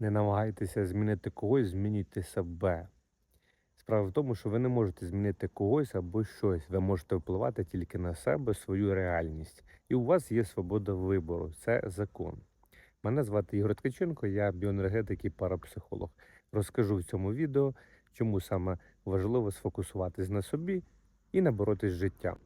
Не намагайтеся змінити когось, змінюйте себе. Справа в тому, що ви не можете змінити когось або щось. Ви можете впливати тільки на себе, свою реальність. І у вас є свобода вибору. Це закон. Мене звати Ігор Ткаченко, я біоенергетик і парапсихолог. Розкажу в цьому відео, чому саме важливо сфокусуватись на собі і не боротись з життям.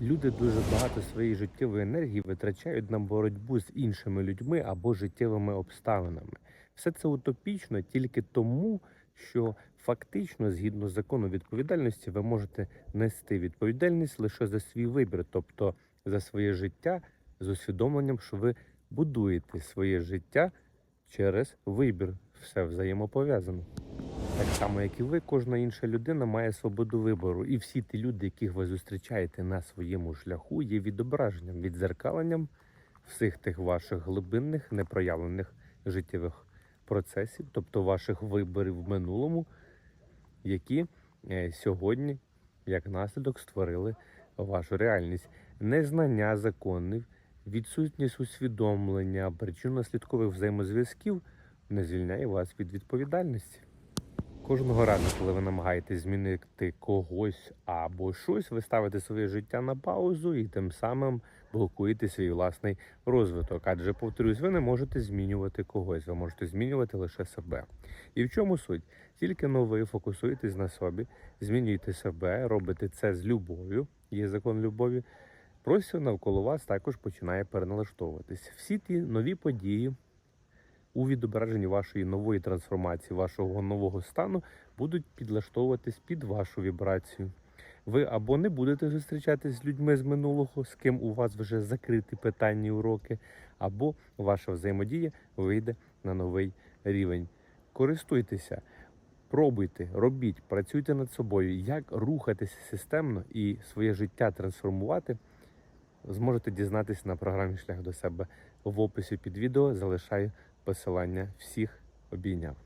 Люди дуже багато своєї життєвої енергії витрачають на боротьбу з іншими людьми або життєвими обставинами. Все це утопічно тільки тому, що фактично, згідно закону відповідальності, ви можете нести відповідальність лише за свій вибір, тобто за своє життя з усвідомленням, що ви будуєте своє життя через вибір. Все взаємопов'язано. Так само, як і ви, кожна інша людина має свободу вибору, і всі ті люди, яких ви зустрічаєте на своєму шляху, є відображенням, відзеркаленням всіх тих ваших глибинних непроявлених життєвих процесів, тобто ваших виборів в минулому, які е, сьогодні, як наслідок, створили вашу реальність. Незнання законів, відсутність усвідомлення причинно-слідкових взаємозв'язків не звільняє вас від відповідальності. Кожного разу, коли ви намагаєтесь змінити когось або щось, ви ставите своє життя на паузу і тим самим блокуєте свій власний розвиток. Адже, повторюсь, ви не можете змінювати когось, ви можете змінювати лише себе. І в чому суть? Тільки но ви фокусуєтесь на собі, змінюєте себе, робите це з любов'ю, є закон любові. Простір навколо вас також починає переналаштовуватись. Всі ті нові події, у відображенні вашої нової трансформації, вашого нового стану будуть підлаштовуватись під вашу вібрацію. Ви або не будете зустрічатись з людьми з минулого, з ким у вас вже закриті питання уроки, або ваша взаємодія вийде на новий рівень. Користуйтеся, пробуйте, робіть, працюйте над собою. Як рухатися системно і своє життя трансформувати, зможете дізнатися на програмі Шлях до себе в описі під відео. Залишаю посилання всіх обійняв.